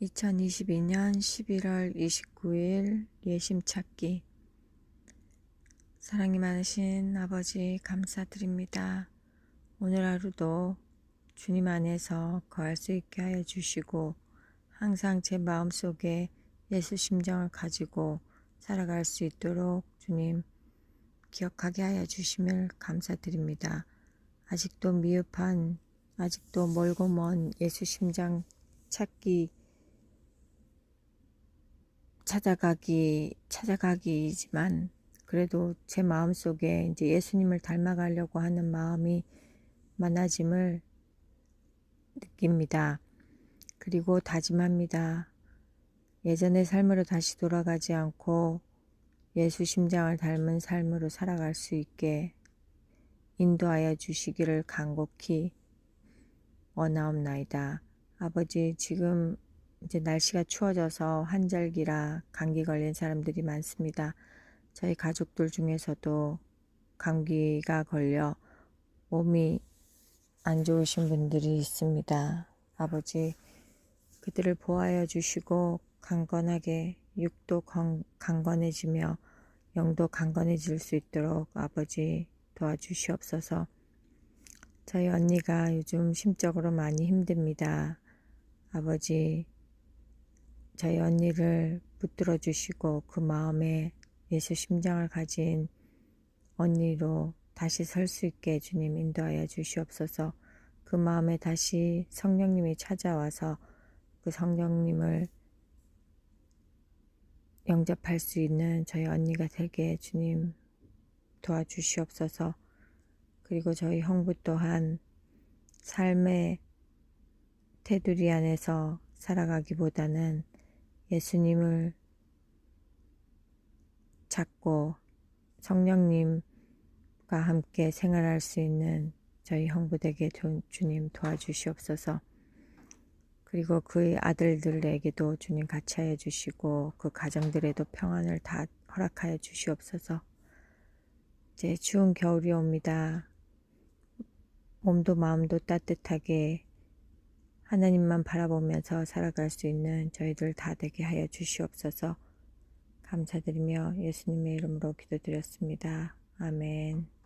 2022년 11월 29일 예심 찾기 사랑이 많으신 아버지 감사드립니다. 오늘 하루도 주님 안에서 거할 수 있게 하여 주시고 항상 제 마음속에 예수 심정을 가지고 살아갈 수 있도록 주님 기억하게 하여 주심을 감사드립니다. 아직도 미흡한 아직도 멀고 먼 예수 심장 찾기 찾아가기 찾아가기이지만 그래도 제 마음 속에 이제 예수님을 닮아가려고 하는 마음이 많아짐을 느낍니다. 그리고 다짐합니다. 예전의 삶으로 다시 돌아가지 않고 예수 심장을 닮은 삶으로 살아갈 수 있게 인도하여 주시기를 간곡히 원하옵나이다. 아버지 지금 이제 날씨가 추워져서 환절기라 감기 걸린 사람들이 많습니다. 저희 가족들 중에서도 감기가 걸려 몸이 안 좋으신 분들이 있습니다. 아버지 그들을 보호하여 주시고 강건하게 육도 강건해지며 영도 강건해질 수 있도록 아버지 도와주시옵소서. 저희 언니가 요즘 심적으로 많이 힘듭니다. 아버지 저희 언니를 붙들어 주시고 그 마음에 예수 심장을 가진 언니로 다시 설 수 있게 주님 인도하여 주시옵소서. 그 마음에 다시 성령님이 찾아와서 그 성령님을 영접할 수 있는 저희 언니가 되게 주님 도와주시옵소서. 그리고 저희 형부 또한 삶의 테두리 안에서 살아가기보다는 예수님을 찾고 성령님과 함께 생활할 수 있는 저희 형부에게 주님 도와주시옵소서. 그리고 그의 아들들에게도 주님 같이 하여 주시고 그 가정들에도 평안을 다 허락하여 주시옵소서. 이제 추운 겨울이 옵니다. 몸도 마음도 따뜻하게 하나님만 바라보면서 살아갈 수 있는 저희들 다 되게 하여 주시옵소서 감사드리며 예수님의 이름으로 기도드렸습니다. 아멘.